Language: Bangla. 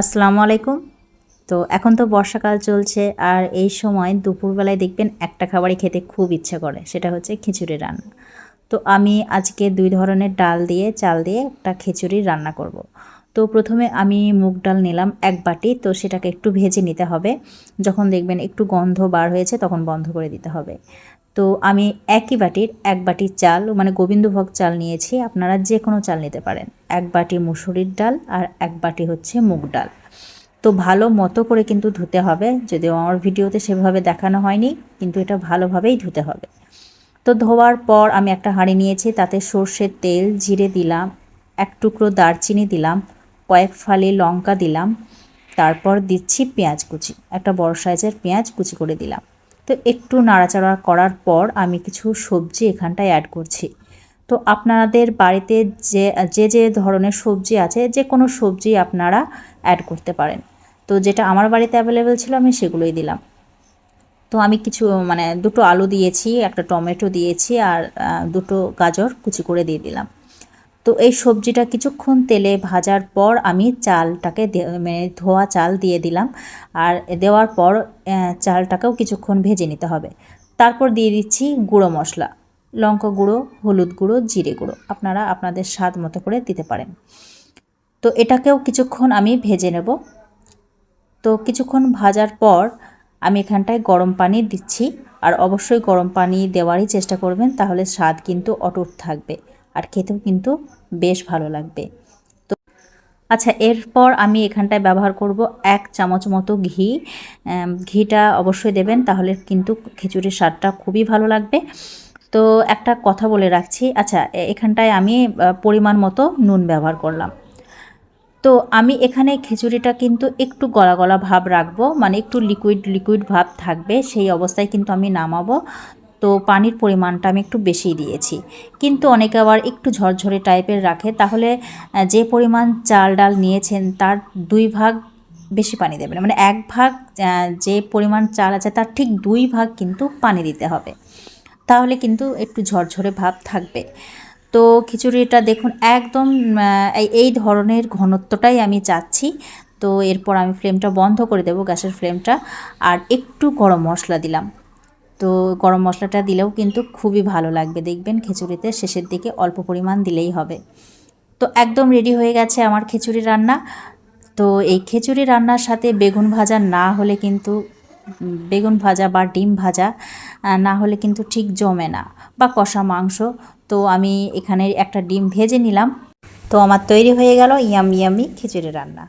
আসসালামু আলাইকুম। তো এখন তো বর্ষাকাল চলছে আর এই সময় দুপুরবেলায় দেখবেন একটা খাবারই খেতে খুব ইচ্ছা করে, সেটা হচ্ছে খিচুড়ি রান্না। তো আমি আজকে দুই ধরনের ডাল দিয়ে, চাল দিয়ে একটা খিচুড়ি রান্না করব। তো প্রথমে আমি মুগ ডাল নিলাম এক বাটি, তো সেটাকে একটু ভেজে নিতে হবে। যখন দেখবেন একটু গন্ধ বার হয়েছে, তখন বন্ধ করে দিতে হবে। তো আমি একই বাটির এক বাটি চাল মানে গোবিন্দভোগ চাল নিয়েছি। আপনারা যে কোনো চাল নিতে পারেন। এক বাটি মুসুরির ডাল আর এক বাটি হচ্ছে মুগ ডাল। তো ভালো মতো করে কিন্তু ধুতে হবে। যদিও আমার ভিডিওতে সেভাবে দেখানো হয়নি, কিন্তু এটা ভালোভাবেই ধুতে হবে। তো ধোয়ার পর আমি একটা হাঁড়ি নিয়েছি, তাতে সর্ষের তেল, জিরে দিলাম, এক টুকরো দারচিনি দিলাম, কয়েক ফালি লঙ্কা দিলাম, তারপর দিচ্ছি পেঁয়াজ কুচি। একটা বড় সাইজের পেঁয়াজ কুচি করে দিলাম। তো একটু নাড়াচাড়া করার পর আমি কিছু সবজি এখানটায় অ্যাড করছি। তো আপনাদের বাড়িতে যে যে যে ধরনের সবজি আছে, যে কোনো সবজি আপনারা অ্যাড করতে পারেন। তো যেটা আমার বাড়িতে অ্যাভেলেবেল ছিল আমি সেগুলোই দিলাম। তো আমি কিছু মানে দুটো আলু দিয়েছি, একটা টমেটো দিয়েছি আর দুটো গাজর কুচি করে দিয়ে দিলাম। তো এই সবজিটা কিছুক্ষণ তেলে ভাজার পর আমি চালটাকে মানে ধোয়া চাল দিয়ে দিলাম। আর দেওয়ার পর চালটাকেও কিছুক্ষণ ভেজে নিতে হবে। তারপর দিয়ে দিচ্ছি গুঁড়ো মশলা, লঙ্কা গুঁড়ো, হলুদ গুঁড়ো, জিরে গুঁড়ো। আপনারা আপনাদের স্বাদ মতো করে দিতে পারেন। তো এটাকেও কিছুক্ষণ আমি ভেজে নেব। তো কিছুক্ষণ ভাজার পর আমি এখানটায় গরম পানি দিচ্ছি। আর অবশ্যই গরম পানি দেওয়ারই চেষ্টা করবেন, তাহলে স্বাদ কিন্তু অটুট থাকবে। আর খেতেও কিন্তু বেশ ভালো লাগবে। তো আচ্ছা এরপর আমি এখানটায় ব্যবহার করব এক চামচ মতো ঘি। ঘিটা অবশ্যই দেবেন, তাহলে কিন্তু খিচুড়ির স্বাদটা খুবই ভালো লাগবে। তো একটা কথা বলে রাখছি আচ্ছা এখানটায় আমি পরিমাণ মতো নুন ব্যবহার করলাম। তো আমি এখানে খিচুড়িটা কিন্তু একটু গলা গলা ভাব রাখব মানে একটু লিকুইড লিকুইড ভাব থাকবে, সেই অবস্থায় কিন্তু আমি নামাবো। তো পানির পরিমাণটা আমি একটু বেশি দিয়েছি। কিন্তু অনেকে আবার একটু ঝরঝরে টাইপের রাখে। তাহলে যে পরিমাণ চাল ডাল নিয়েছেন, তার দুই ভাগ বেশি পানি দেবেন। মানে এক ভাগ যে পরিমাণ চাল আছে, তার ঠিক দুই ভাগ কিন্তু পানি দিতে হবে। তাহলে কিন্তু একটু ঝরঝরে ভাব থাকবে। তো খিচুড়িটা দেখুন, একদম এই ধরনের ঘনত্বটাই আমি চাচ্ছি। তো এরপর আমি ফ্লেমটা বন্ধ করে দেবো গ্যাসের ফ্লেমটা। আর একটু গরম মশলা দিলাম। তো গরম মশলাটা দিলেও কিন্তু খুবই ভালো লাগবে। দেখবেন খিচুড়িতে শেষের দিকে অল্প পরিমাণ দিলেই হবে। তো একদম রেডি হয়ে গেছে আমার খিচুড়ি রান্না। তো এই খিচুড়ি রান্নার সাথে বেগুন ভাজা না হলে কিন্তু, বেগুন ভাজা বা ডিম ভাজা না হলে কিন্তু ঠিক জমে না বা কষা মাংস। তো আমি এখানে একটা ডিম ভেজে নিলাম। তো আমার তৈরি হয়ে গেল ইয়াম ইয়ামি খিচুড়ি রান্না।